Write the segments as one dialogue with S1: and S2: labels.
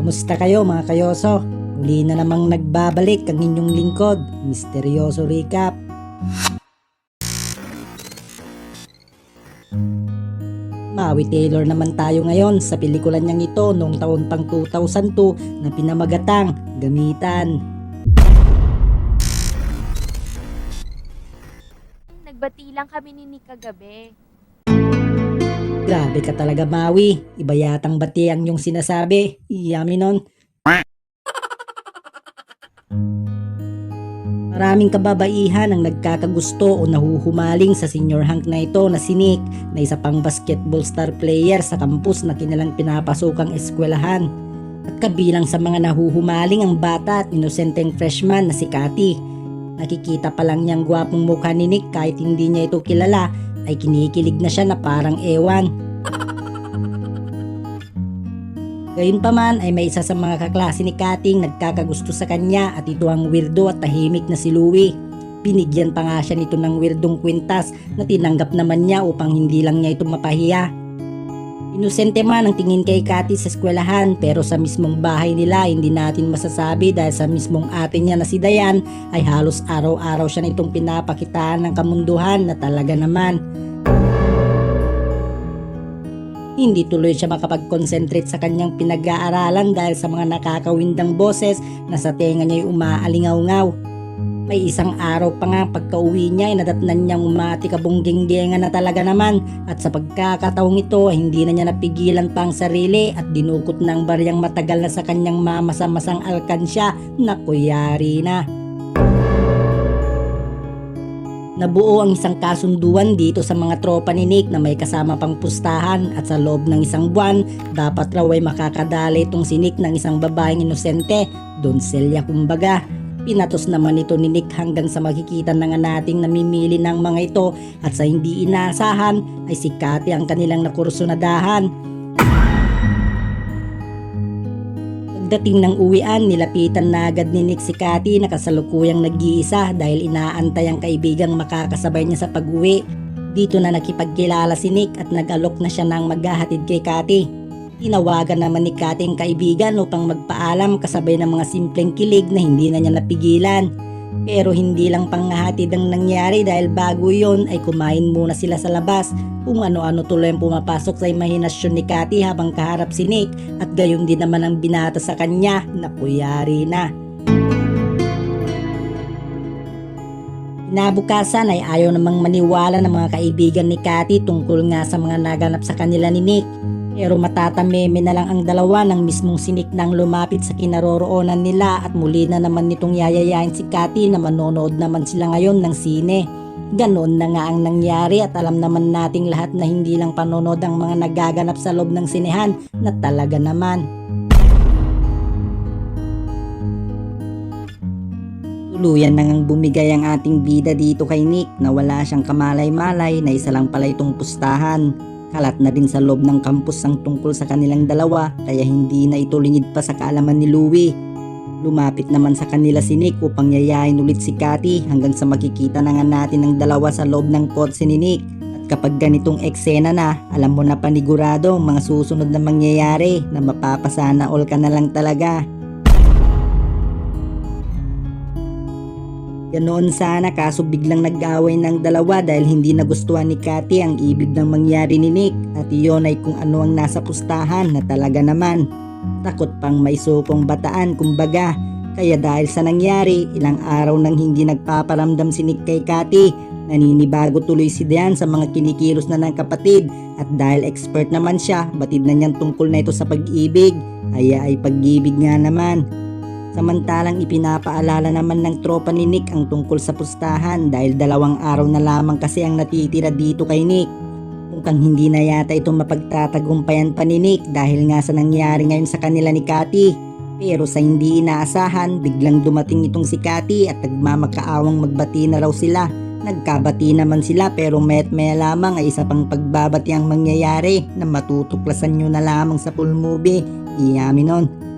S1: Kamusta kayo mga kayoso? Muli na namang nagbabalik ang inyong lingkod, Misteryoso Recap. Maui Taylor naman tayo ngayon sa pelikula niyang ito noong taon pang 2002 na pinamagatang Gamitan.
S2: Nagbati lang kami ni Nick kagabi.
S1: Grabe ka talaga Maui, iba yatang bati ang yung sinasabi. Yummy nun. Maraming kababaihan ang nagkakagusto o nahuhumaling sa senior hunk na ito na si Nick na isa pang basketball star player sa kampus na kinalang pinapasukang eskwelahan. At kabilang sa mga nahuhumaling ang bata at inosenteng freshman na si Cathy. Nakikita pa lang niyang gwapong mukha ni Nick kahit hindi niya ito kilala ay kinikilig na siya na parang ewan. Gayunpaman ay may isa sa mga kaklase ni Kating nagkakagusto sa kanya at ito ang weirdo at tahimik na si Louie. Binigyan pa nga siya nito ng weirdong kwintas na tinanggap naman niya upang hindi lang niya ito mapahiya. Inosente man ang tingin kay Cathy sa eskwelahan pero sa mismong bahay nila hindi natin masasabi dahil sa mismong ate niya na si Dayan ay halos araw-araw siya nitong pinapakitaan ng kamunduhan na talaga naman. Hindi tuloy siya makapag-concentrate sa kanyang pinag-aaralan dahil sa mga nakakawindang boses na sa tenga niya umaalingaw-ngaw. May isang araw pa nga pagka-uwi niya ay nadatnan niyang umati kabong na talaga naman at sa pagkakataong ito hindi na niya napigilan pa ang sarili at dinukot ng baryang matagal na sa kanyang mamasa-masang alkansya na kuyari na. Nabuo ang isang kasunduan dito sa mga tropa ni Nick na may kasama pang pustahan at sa loob ng isang buwan, dapat raw ay makakadala itong si Nick ng isang babaeng inosente, Doncelia kumbaga. Pinatos naman ito ni Nick hanggang sa makikita na nga nating namimili ng mga ito at sa hindi inaasahan ay si Cathy ang kanilang nakursunadahan. Pagdating ng uwian, nilapitan na agad ni Nick si Cathy na kasalukuyang nag-iisa dahil inaantay ang kaibigang makakasabay niya sa pag-uwi. Dito na nakipagkilala si Nick at nag-alok na siya ng maghahatid kay Cathy. Tinawagan naman ni Cathy ang kaibigan upang magpaalam kasabay ng mga simpleng kilig na hindi na niya napigilan. Pero hindi lang panghahatid ang nangyari dahil bago yon ay kumain muna sila sa labas kung ano-ano tuloy ang pumapasok sa imahinasyon ni Cathy habang kaharap si Nick at gayon din naman ang binata sa kanya na kuyari na. Inabukasan ay ayaw namang maniwala ng mga kaibigan ni Cathy tungkol nga sa mga naganap sa kanila ni Nick. Pero matatameme na lang ang dalawa ng mismong sinik nang lumapit sa kinaroroonan nila at muli na naman nitong yayayain si Cathy na manonood naman sila ngayon ng sine. Ganon na nga ang nangyari at alam naman nating lahat na hindi lang panonood ang mga nagaganap sa loob ng sinehan na talaga naman. Tuluyan na ngang bumigay ang ating bida dito kay Nick na wala siyang kamalay-malay na isa lang pala itong pustahan. Kalat na din sa loob ng kampus ang tungkol sa kanilang dalawa kaya hindi na ito lingid pa sa kaalaman ni Louie. Lumapit naman sa kanila si Nick upang yayain ulit si Cathy hanggang sa makikita na nga natin ang dalawa sa loob ng kotse ni Nick. At kapag ganitong eksena na, alam mo na panigurado ang mga susunod na mangyayari na mapapasana all ka na lang talaga. Ganoon sana kaso biglang nag-away ng dalawa dahil hindi nagustuhan ni Cathy ang ibig ng mangyari ni Nick at iyon ay kung ano ang nasa pustahan na talaga naman. Takot pang may sukong bataan kumbaga. Kaya dahil sa nangyari, ilang araw nang hindi nagpaparamdam si Nick kay Cathy. Naninibago tuloy si Diane sa mga kinikilos na ng kapatid at dahil expert naman siya, batid na niyang tungkol na ito sa pag-ibig. Aya ay pag-ibig nga naman. Samantalang ipinapaalala naman ng tropa ni Nick ang tungkol sa pustahan dahil dalawang araw na lamang kasi ang natitira dito kay Nick. Mukhang hindi na yata ito mapagtatagumpayan pa ni Nick dahil nga sa nangyari ngayon sa kanila ni Cathy. Pero sa hindi inaasahan, biglang dumating itong si Cathy at nagmamakaawang magbati na raw sila. Nagkabati naman sila pero met maya lamang ay isa pang pagbabati ang mangyayari na matutuklasan nyo na lamang sa full movie. Iyami nun.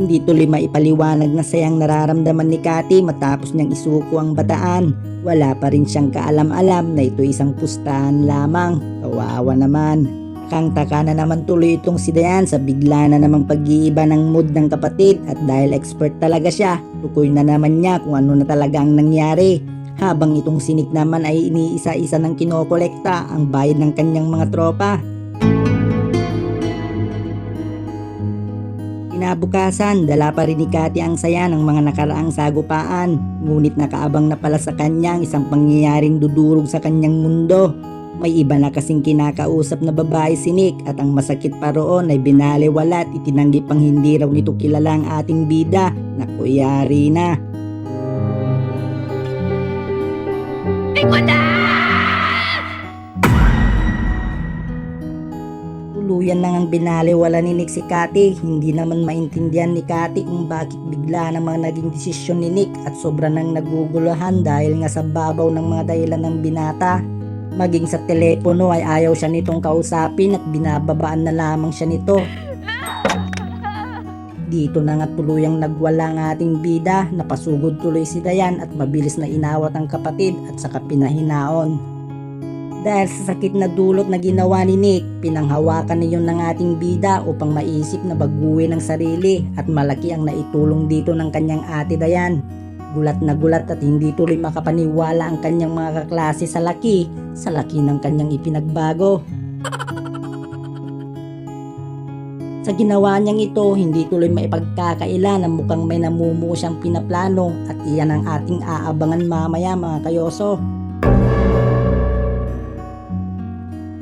S1: Hindi tuloy maipaliwanag na sayang nararamdaman ni Cathy matapos niyang isuko ang bataan. Wala pa rin siyang kaalam-alam na ito isang pustahan lamang. Kawawa naman. Takang-taka na naman tuloy itong si Dayan sa bigla na namang pag-iiba ng mood ng kapatid at dahil expert talaga siya, tukoy na naman niya kung ano na talaga ang nangyari. Habang itong sinik naman ay iniisa-isa ng kinokolekta ang bayad ng kanyang mga tropa. Kinabukasan, dala pa rin ni Cathy ang saya ng mga nakaraang sagupaan. Ngunit nakaabang na pala sa kanya ang isang pangyayaring dudurog sa kanyang mundo. May iba na kasing kinakausap na babae si Nick at ang masakit pa roon ay binaliwala at itinanggi pang hindi raw nito kilala ang ating bida na kuyari na. Tuluyan nang ang binaliwala ni Nick si Cathy. Hindi naman maintindihan ni Cathy kung bakit bigla namang naging desisyon ni Nick at sobra nang naguguluhan dahil nga sa babaw ng mga dahilan ng binata. Maging sa telepono ay ayaw siya nitong kausapin at binababaan na lamang siya nito. Dito na nga tuluyang nagwala ang ating bida, napasugod tuloy si Dayan at mabilis na inawat ang kapatid at saka pinahinaon. Dahil sa sakit na dulot na ginawa ni Nick, pinanghawakan niyon ng ating bida upang maisip na baguhin ang sarili at malaki ang naitulong dito ng kanyang ate Dayan. Gulat na gulat at hindi tuloy makapaniwala ang kanyang mga kaklase sa laki, sa laki ng kanyang ipinagbago. Sa ginawa niyang ito, hindi tuloy maipagkakaila na mukhang may namumuo siyang pinaplano at iyan ang ating aabangan mamaya mga kayoso.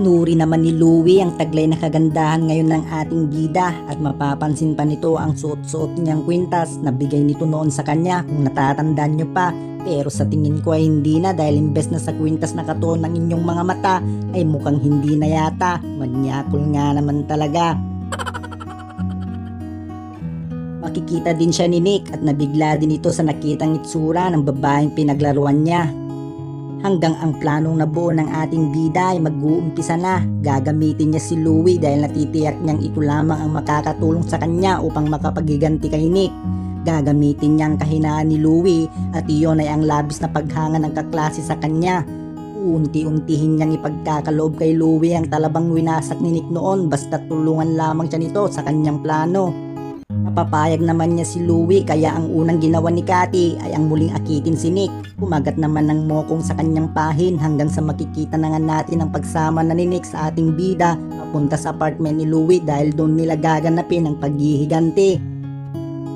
S1: Inuri naman ni Louie ang taglay na kagandahan ngayon ng ating gida at mapapansin pa nito ang suot-suot niyang kwintas na bigay nito noon sa kanya kung natatandaan niyo pa. Pero sa tingin ko ay hindi na dahil imbes na sa kwintas na katuon ng inyong mga mata ay mukhang hindi na yata. Manyakol nga naman talaga. Makikita din siya ni Nick at nabigla din ito sa nakitang itsura ng babaeng pinaglaruan niya. Hanggang ang planong nabuo ng ating bida ay mag-uumpisa na. Gagamitin niya si Louie dahil natitiyak niyang ito lamang ang makakatulong sa kanya upang makapagiganti kay Nick. Gagamitin niya ang kahinaan ni Louie at iyon ay ang labis na paghanga ng kaklase sa kanya. Unti-untihin niyang ipagkakaloob kay Louie ang talabang winasak ni Nick noon basta tulungan lamang siya nito sa kanyang plano. Napapayag naman niya si Louie kaya ang unang ginawa ni Cathy ay ang muling akitin si Nick. Kumagat naman ng mokong sa kanyang pahin hanggang sa makikita na nga natin ang pagsama na ni Nick sa ating bida papunta sa apartment ni Louie dahil doon nila gaganapin ang paghihiganti.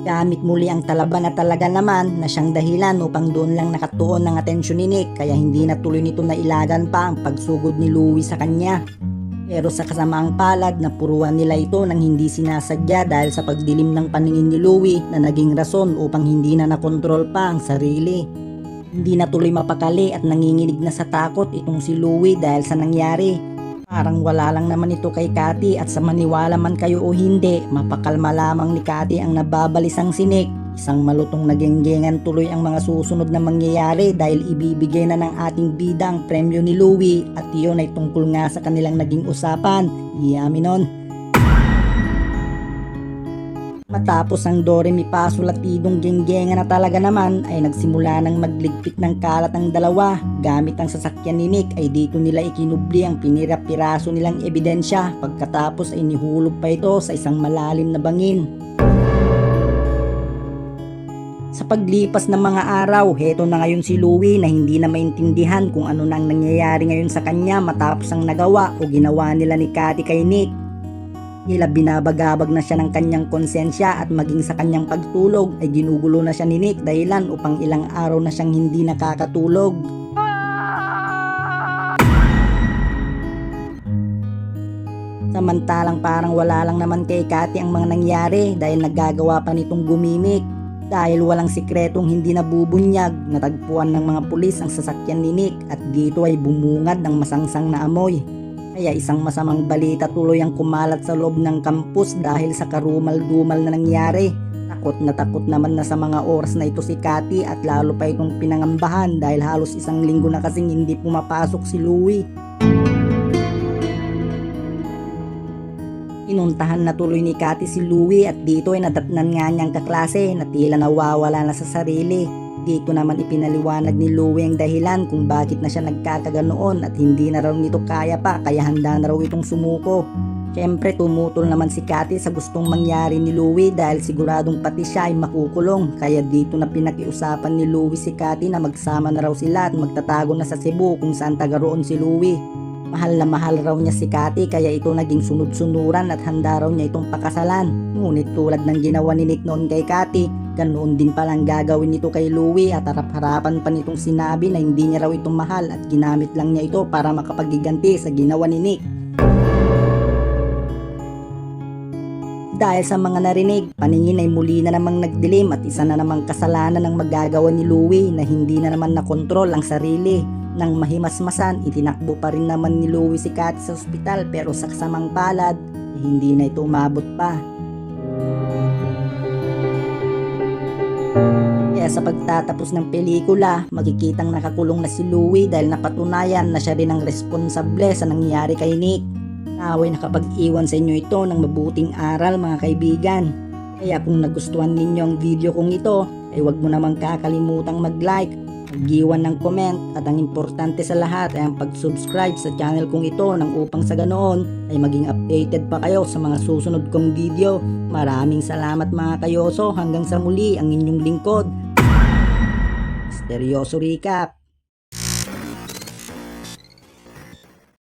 S1: Gamit muli ang talaba na talaga naman na siyang dahilan upang doon lang nakatuon ng atensyon ni Nick kaya hindi na tuloy nito na ilagan pa ang pagsugod ni Louie sa kanya. Pero sa kasamaang palad na puruan nila ito nang hindi sinasadya dahil sa pagdilim ng paningin ni Louie na naging rason upang hindi na nakontrol pa ang sarili. Hindi na tuloy mapakali at nanginginig na sa takot itong si Louie dahil sa nangyari. Parang wala lang naman ito kay Cathy at sa maniwala man kayo o hindi, mapakalma lamang ni Cathy ang nababalisang sinik. Isang malutong nagenggengan tuloy ang mga susunod na mangyayari dahil ibibigay na ng ating bida ang premyo ni Louie at iyon ay tungkol nga sa kanilang naging usapan. Yami. Matapos ang Dore mi Paso latidong genggengan na talaga naman ay nagsimula ng magligpit ng kalat ang dalawa. Gamit ang sasakyan ni Nick ay dito nila ikinubli ang pinira-piraso nilang ebidensya pagkatapos ay nihulog pa ito sa isang malalim na bangin. Paglipas ng mga araw, heto na ngayon si Louie na hindi na maintindihan kung ano nang nangyayari ngayon sa kanya matapos ang nagawa o ginawa nila ni Cathy kay Nick. Tila binabagabag na siya ng kanyang konsensya at maging sa kanyang pagtulog ay ginugulo na siya ni Nick dahilan upang ilang araw na siyang hindi nakakatulog. Samantalang parang wala lang naman kay Cathy ang mga nangyari dahil naggagawa pa nitong gumimik. Dahil walang sikretong hindi nabubunyag, natagpuan ng mga pulis ang sasakyan ni Nick at dito ay bumungad ng masangsang na amoy. Kaya isang masamang balita tuloy ang kumalat sa loob ng kampus dahil sa karumal-dumal na nangyari. Takot na takot naman na sa mga oras na ito si Cathy at lalo pa itong pinangambahan dahil halos isang linggo na kasing hindi pumapasok si Louie. Inuntahan na tuloy ni Cathy si Louie at dito ay nadatnan nga niyang kaklase na tila nawawala na sa sarili. Dito naman ipinaliwanag ni Louie ang dahilan kung bakit na siya nagkakaganoon at hindi na raw nito kaya pa kaya handa na raw itong sumuko. Siyempre tumutol naman si Cathy sa gustong mangyari ni Louie dahil siguradong pati siya ay makukulong kaya dito na pinakiusapan ni Louie si Cathy na magsama na raw sila at magtatago na sa Cebu kung saan taga roon si Louie. Mahal na mahal raw niya si Cathy kaya ito naging sunod-sunuran at handa raw niya itong pakasalan. Ngunit tulad ng ginawa ni Nick noon kay Cathy, ganoon din palang gagawin nito kay Louie at harap-harapan pa nitong sinabi na hindi niya raw ito mahal at ginamit lang niya ito para makapagiganti sa ginawa ni Nick. Dahil sa mga narinig, paningin ay muli na namang nagdilim at isa na namang kasalanan ng magagawa ni Louie na hindi na naman nakontrol ang sarili. Nang mahimasmasan, itinakbo pa rin naman ni Louie si Kat sa ospital pero sa kasamang palad, hindi na ito umabot pa. Kaya sa pagtatapos ng pelikula, makikitang nakakulong na si Louie dahil napatunayan na siya rin ang responsable sa nangyari kay Nick. Naway nakapag-iwan sa inyo ito ng mabuting aral mga kaibigan. Kaya kung nagustuhan ninyo ang video kong ito, ay huwag mo namang kakalimutang mag-like, mag-iwan ng comment at ang importante sa lahat ay ang pag-subscribe sa channel kong ito nang upang sa ganoon ay maging updated pa kayo sa mga susunod kong video. Maraming salamat mga kayoso hanggang sa muli ang inyong lingkod. Misteryoso Recap